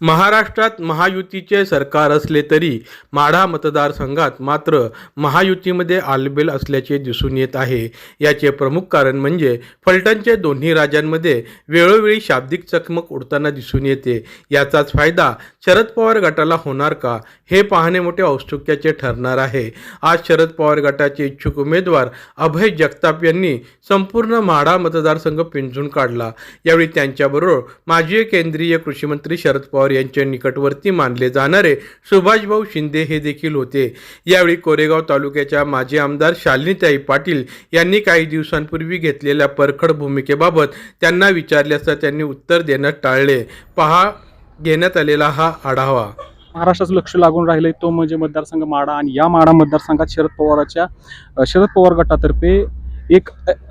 महाराष्ट्रात महायुतीचे सरकार असले तरी माढा मतदारसंघात मात्र महायुतीमध्ये आलबेल असल्याचे दिसून येत आहे. याचे प्रमुख कारण म्हणजे फलटणचे दोन्ही राज्यांमध्ये वेळोवेळी शाब्दिक चकमक उडताना दिसून येते. याचाच फायदा शरद पवार गटाला होणार का हे पाहणे मोठे औत्सुक्याचे ठरणार आहे. आज शरद पवार गटाचे इच्छुक उमेदवार अभय जगताप यांनी संपूर्ण माढा मतदारसंघ पिंजून काढला. यावेळी त्यांच्याबरोबर माजी केंद्रीय कृषीमंत्री शरद पवार यांच्या निकटवर्ती मानले जाणारे सुभाषभाऊ शिंदे हे देखील होते. यावेळी कोरेगाव तालुक्याच्या माजी आमदार शालिनीताई पाटील यांनी काही दिवसांपूर्वी घेतलेल्या परखड भूमिकेबाबत त्यांना विचारले असता त्यांनी उत्तर देणं टाळले. पहा घेण्यात आलेला हा आढावा. महाराष्ट्राचं लक्ष लागून राहिलंय तो म्हणजे मतदारसंघ माडा आणि या माडा मतदारसंघात शरद पवाराच्या शरद पवार गटातर्फे एक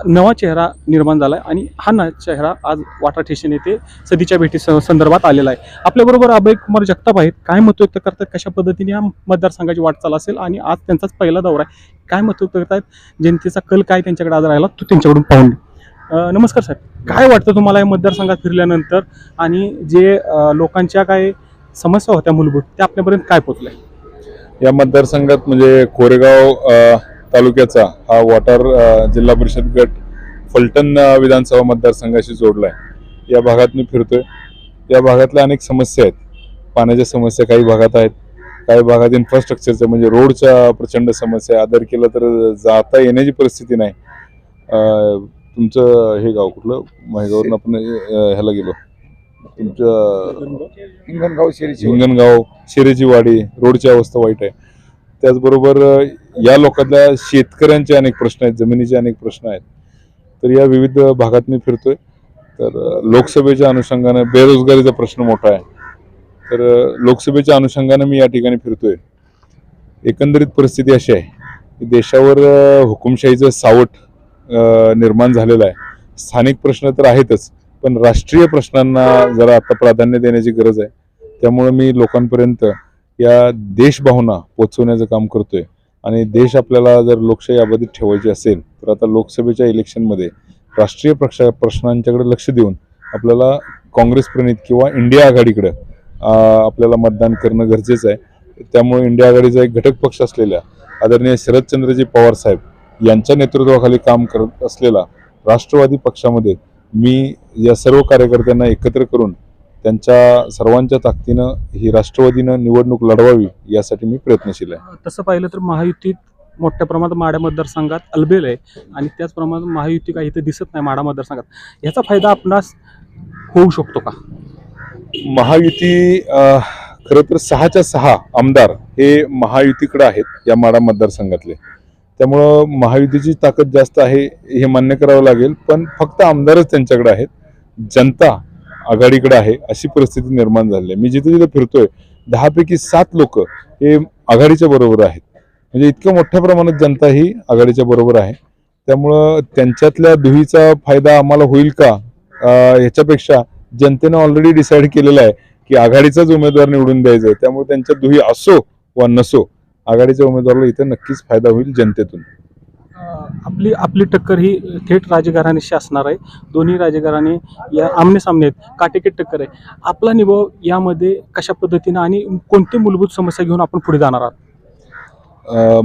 नवा चेहरा निर्माण झाला आहे आणि हा न चेहरा आज वाटा ठेशन येथे सदीच्या भेटी स- संदर्भात आलेला आहे. आपल्याबरोबर अभय कुमार जगताप आहेत. काय मत व्यक्त करतात? कशा पद्धतीने या मतदारसंघाची वाटचाल असेल? आणि आज त्यांचाच पहिला दौरा आहे. काय मत व्यक्त करतायत? जनतेचा कल काय त्यांच्याकडे आज राहिला? तो त्यांच्याकडून पाहून नमस्कार साहेब काय वाटतं तुम्हाला या मतदारसंघात फिरल्यानंतर? आणि जे लोकांच्या काय समस्या होत्या मूलभूत त्या आपल्यापर्यंत काय पोचल्या या मतदारसंघात म्हणजे कोरेगाव तालुक्याचा हा वॉटर जिल्हा परिषद गट फलटण विधानसभा मतदारसंघाशी जोडला आहे या भागात मी फिरतोय. या भागातल्या अनेक समस्या आहेत. पाण्याच्या समस्या काही भागात आहेत. काही भागात इन्फ्रास्ट्रक्चरच्या म्हणजे रोडच्या प्रचंड समस्या. आदर केलं तर जाता येण्याची परिस्थिती नाही. अ, तुमचं हे गाव कुठलं? माहेगावरून आपण ह्याला गेलो. तुमच्या हिंगणगाव. शिरीची हिंगणगाव शिरेची वाडी रोडची अवस्था वाईट आहे. त्याचबरोबर या लोकांतल्या शेतकऱ्यांचे अनेक प्रश्न आहेत जमिनीचे अनेक प्रश्न आहेत. तर या विविध भागात मी फिरतोय. तर लोकसभेच्या अनुषंगानं बेरोजगारीचा प्रश्न मोठा आहे. तर लोकसभेच्या अनुषंगानं मी या ठिकाणी फिरतोय. एकंदरीत परिस्थिती अशी आहे की देशावर हुकुमशाहीचं सावट निर्माण झालेलं आहे. स्थानिक प्रश्न तर आहेतच पण राष्ट्रीय प्रश्नांना जरा आता प्राधान्य देण्याची गरज आहे. त्यामुळे मी लोकांपर्यंत या देशभावना पोचवण्याचं काम करतोय. आणि देश आपल्याला जर लोकशाही अबाधित ठेवायची असेल तर आता लोकसभेच्या इलेक्शनमध्ये राष्ट्रीय प्रक्ष प्रश्नांच्याकडे लक्ष देऊन आपल्याला काँग्रेस प्रणित किंवा इंडिया आघाडीकडे आपल्याला मतदान करणं गरजेचं आहे. त्यामुळे इंडिया आघाडीचा एक घटक पक्ष असलेल्या आदरणीय शरदचंद्रजी पवार साहेब यांच्या नेतृत्वाखाली काम करत असलेला राष्ट्रवादी पक्षामध्ये मी या सर्व कार्यकर्त्यांना एकत्र करून त्यांच्या सर्वांच्या ताकदीनं ही राष्ट्रवादीनं निवडणूक लढवावी यासाठी मी प्रयत्नशील आहे. तसं पाहिलं तर महायुतीत मोठ्या प्रमाणात माड्या मतदारसंघात अलबेल आहे आणि त्याचप्रमाणे महायुती काही इथं दिसत नाही माडा मतदारसंघात. याचा फायदा आपणास होऊ शकतो का? महायुती खरं तर सहाच्या सहा आमदार हे महायुतीकडे आहेत या माडा मतदारसंघातले. त्यामुळं महायुतीची ताकद जास्त आहे हे मान्य करावं लागेल पण फक्त आमदारच त्यांच्याकडे आहेत. जनता आघाडीकडे आहे अशी परिस्थिती निर्माण झाली आहे. मी जिथे जिथे फिरतोय दहापैकी सात लोक हे आघाडीच्या बरोबर आहेत. म्हणजे इतक्या मोठ्या प्रमाणात जनता ही आघाडीच्या बरोबर आहे. त्यामुळं त्यांच्यातल्या दुहीचा फायदा आम्हाला होईल का? ह्याच्यापेक्षा जनतेनं ऑलरेडी डिसाईड केलेलं आहे की आघाडीचाच उमेदवार निवडून द्यायचा आहे त्यामुळे त्यांच्या दुही असो वा नसो आघाडीच्या उमेदवाराला इथं नक्कीच फायदा होईल जनतेतून. आपली आपली टक्कर ही थेट राजघराण्याशी असणार आहे. दोन्ही राजघराणे या आमने सामने आहेत. काटेकीट टक्कर आहे. आपला निभाव यामध्ये कशा पद्धतीनं आणि कोणती मूलभूत समस्या घेऊन आपण पुढे जाणार आहात?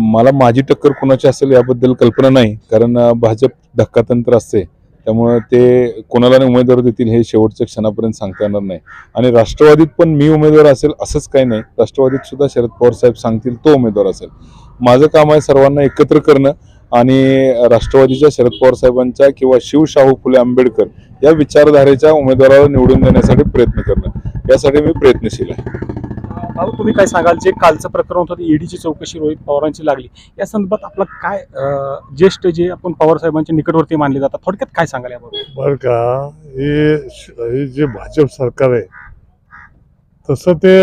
मला माझी टक्कर कोणाची असेल याबद्दल कल्पना नाही. कारण भाजप धक्कातंत्र असते. त्यामुळे ते कोणाला उमेदवार देतील हे शेवटच्या क्षणापर्यंत सांगता येणार नाही. आणि राष्ट्रवादीत पण मी उमेदवार असेल असंच काही नाही. राष्ट्रवादीत सुद्धा शरद पवार साहेब सांगतील तो उमेदवार असेल. माझं काम आहे सर्वांना एकत्र करणं. आणि राष्ट्रवादीच्या शरद पवार साहेबांच्या किंवा शिव शाहू फुले आंबेडकर या विचारधारेच्या उमेदवाराला निवडून देण्यासाठी प्रयत्न करणं यासाठी मी प्रयत्नशील आहे. भाऊ तुम्ही काय सांगाल? जे कालचं प्रकरण होतं ईडीची चौकशी रोहित पवारांची लागली. या संदर्भात आपला काय ज्येष्ठ जे आपण पवार साहेबांच्या निकटवर्ती मानले जातात थोडक्यात काय सांगाल याबाबत? बर का हे हे जे भाजप सरकार आहे तसं ते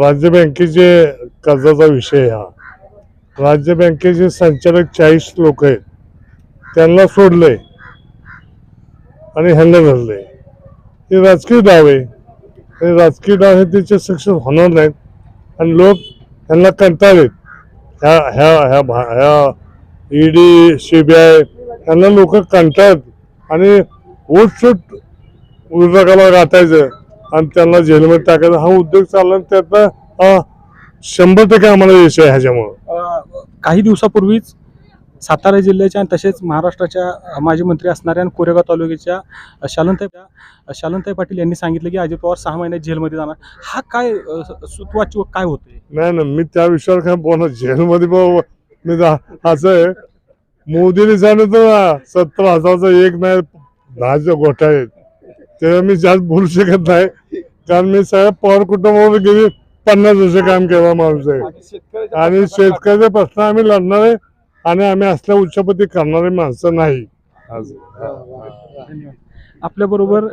राज्य बँकेचे कर्जाचा विषय हा. राज्य बँकेचे संचालक चाळीस लोक आहेत. त्यांना सोडलंय. आणि ह्यांना धरलंय. हे राजकीय डाव आहे. हे राजकीय डाव हे त्याचे सक्सेस होणार नाहीत. आणि लोक ह्यांना कंटाळलेत. ह्या ह्या ह्या भा ह्या ईडी सीबीआय ह्यांना लोक कंटाळत. आणि ओटसूट विरोधकाला गाठायचं आणि त्यांना जेलमध्ये टाकायचा. हा उद्योग चालला त्यातला शंभर टक्के आम्हाला यश आहे ह्याच्यामुळं. काही दिवसापूर्वीच सातारा जिल्ह्याच्या आणि तसेच महाराष्ट्राच्या माजी मंत्री असणाऱ्या आणि कोरेगाव तालुक्याच्या शालंताई शालनताई शालनताई पाटील यांनी सांगितलं की अजित पवार सहा महिन्यात जेलमध्ये जाणार. हा काय सुतवाच सुतवाची काय होते नाही ना मी त्या विषयावर काय बोलणार? जेलमध्ये मी जा- असं आहे. मोदीने सांगितलं सत्तर हजारचा एक नाही दहाच्या गोठा आहेत ते मी जास्त बोलू शकत नाही. कारण मी साहेब पवार कुटुंबावर गेली. पन्नास वर्ष काम केला माणूस आहे. आणि शेतकऱ्याचे प्रश्न आम्ही लढणार आहे आणि आम्ही असल्या उच्चपती करणारे माणसं नाही. आज आपल्याबरोबर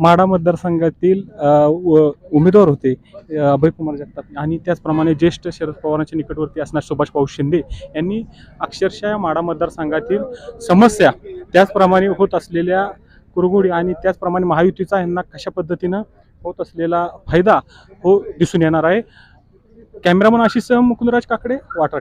माडा मतदारसंघातील उमेदवार होते अ, अभयकुमार जगताप आणि त्याचप्रमाणे ज्येष्ठ शरद पवारांच्या निकटवर्ती असणार सुभाष भाऊ शिंदे यांनी अक्षरशः या माडा मतदारसंघातील समस्या त्याचप्रमाणे होत असलेल्या कुरगुडी आणि त्याचप्रमाणे महायुतीचा यांना कशा पद्धतीनं होत असलेला फायदा हो दिसून येणार आहे. कॅमेरामन आशिष मुकुंदराज काकडे वाटा